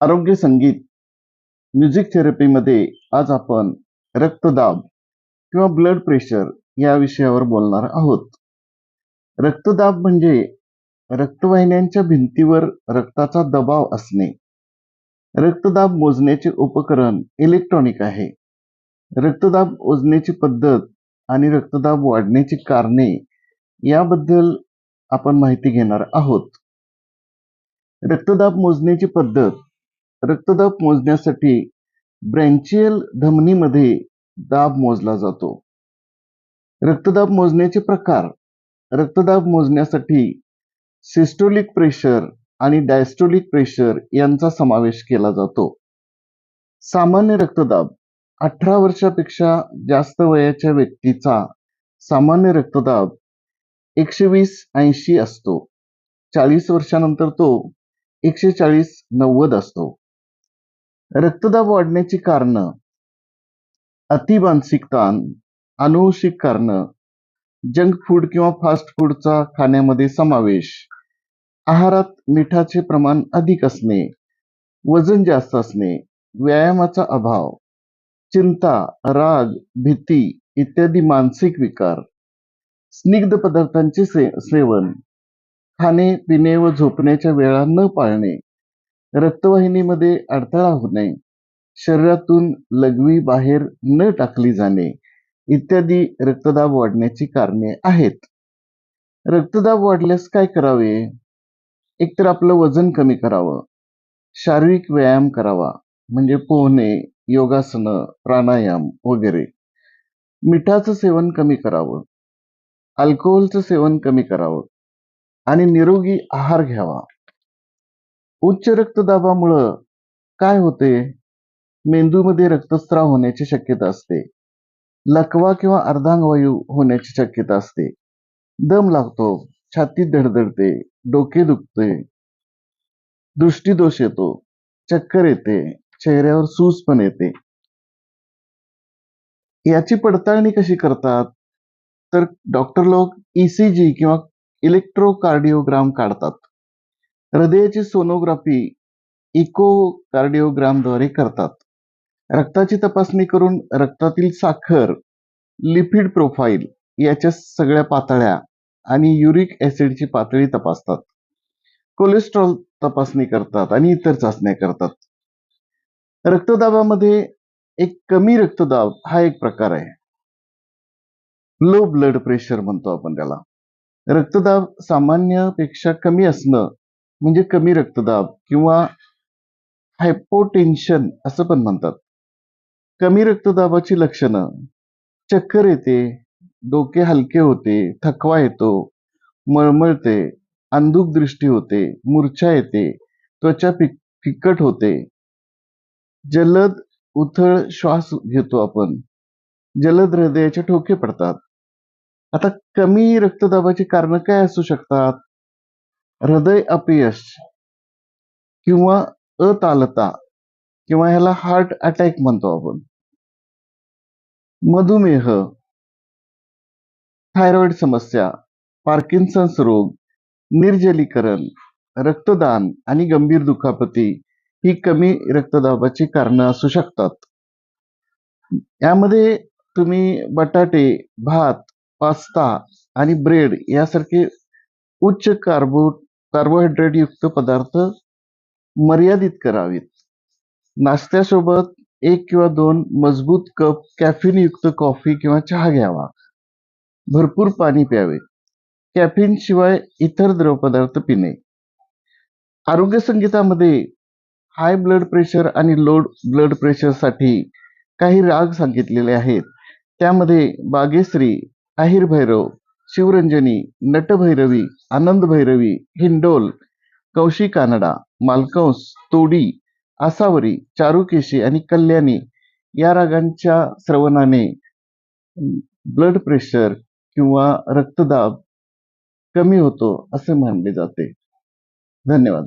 आरोग्य संगीत म्युझिक थेरपीमध्ये आज आपण रक्तदाब किंवा ब्लड प्रेशर या विषयावर बोलणार आहोत. रक्तदाब म्हणजे रक्तवाहिन्यांच्या भिंतीवर रक्ताचा दबाव असणे. रक्तदाब मोजण्याचे उपकरण इलेक्ट्रॉनिक आहे. रक्तदाब मोजण्याची पद्धत आणि रक्तदाब वाढण्याची कारणे याबद्दल आपण माहिती घेणार आहोत. रक्तदाब मोजण्याची पद्धत रक्तदाब मोजण्यासाठी ब्रँचियल धमनीमध्ये दाब मोजला जातो. रक्तदाब मोजण्याचे प्रकार रक्तदाब मोजण्यासाठी सिस्टोलिक प्रेशर आणि डायस्टोलिक प्रेशर यांचा समावेश केला जातो. सामान्य रक्तदाब अठरा वर्षापेक्षा जास्त वयाच्या व्यक्तीचा सामान्य रक्तदाब एकशे वीस ऐंशी असतो. चाळीस वर्षानंतर तो एकशे चाळीस नव्वद असतो. रक्तदाब वाढण्याची कारणं अतिमानसिक ताण अनुवंशिक कारणं जंक फूड किंवा फास्ट फूडचा खाण्यामध्ये समावेश आहारात मिठाचे प्रमाण अधिक असणे वजन जास्त असणे व्यायामाचा अभाव चिंता राग भीती इत्यादी मानसिक विकार स्निग्ध पदार्थांचे से सेवन खाणे पिणे व झोपण्याच्या वेळा न पाळणे रक्तवाहिनीमध्ये अडथळा होणे शरीरातून लघवी बाहेर न टाकली जाणे. इत्यादी रक्तदाब वाढण्याची कारणे आहेत. रक्तदाब वाढल्यास काय करावे? एकतर आपलं वजन कमी करावं. शारीरिक व्यायाम करावा. म्हणजे पोहणे योगासनं प्राणायाम वगैरे. मिठाचं सेवन कमी करावं. अल्कोहोलचं सेवन कमी करावं. आणि निरोगी आहार घ्यावा. उच्च रक्तदाबामुळं काय होते? मेंदूमध्ये रक्तस्राव होण्याची शक्यता असते. लकवा किंवा अर्धांगवायू होण्याची शक्यता असते. दम लागतो छाती धडधडते डोके दुखते दृष्टीदोष येतो चक्कर येते चेहऱ्यावर सूज पण येते. याची पडताळणी कशी करतात? तर डॉक्टर लोक ईसीजी किंवा इलेक्ट्रोकार्डिओग्राम काढतात. हृदयाची सोनोग्राफी इकोकार्डिओग्रामद्वारे करतात. रक्ताची तपासणी करून रक्तातील साखर लिपिड प्रोफाईल याच्या सगळ्या पातळ्या आणि युरिक ऍसिडची पातळी तपासतात. कोलेस्ट्रॉल तपासणी करतात आणि इतर चाचण्या करतात. रक्तदाबामध्ये एक कमी रक्तदाब हा एक प्रकार आहे. लो ब्लड प्रेशर म्हणतो आपण त्याला. रक्तदाब सामान्यपेक्षा कमी असणं म्हणजे कमी रक्तदाब किंवा हायपोटेन्शन असं पण म्हणतात. कमी रक्तदाबाची लक्षणं. चक्कर येते डोके हलके होते थकवा येतो मळमळते अंधुक दृष्टी होते मूर्छा येते त्वचा फिक फिकट होते. जलद उथळ श्वास घेतो आपण. जलद हृदयाचे ठोके पडतात. आता कमी रक्तदाबाची कारण काय असू शकतात? हृदय अपयश किंवा अतालता किंवा ह्याला हार्ट अटॅक म्हणतो आपण. मधुमेह थायरॉइड समस्या पार्किन्सन्स रोग निर्जलीकरण रक्तदान आणि गंभीर दुखापती ही कमी रक्तदाबाची कारणं असू शकतात. यामध्ये तुम्ही बटाटे भात पास्ता आणि ब्रेड यासारखे उच्च कार्बो कार्बोहायड्रेट युक्त पदार्थ मर्यादित करावेत. नाश्त्यासोबत एक किंवा दोन मजबूत कप कॅफिन युक्त कॉफी किंवा चहा घ्यावा. भरपूर पाणी प्यावे. कॅफिन शिवाय इतर द्रवपदार्थ पिणे. आरोग्य संगीतामध्ये हाय ब्लड प्रेशर आणि लो ब्लड प्रेशरसाठी काही राग सांगितलेले आहेत. त्यामध्ये बागेश्री अहिर भैरव शिवरंजनी नटभैरवी आनंद भैरवी हिंडोल कौशी कानडा मालकंस तोडी आसावरी चारुकेशी आणि कल्याणी या रागांच्या श्रवणाने ब्लड प्रेशर किंवा रक्तदाब कमी होतो असे मानले जाते. धन्यवाद.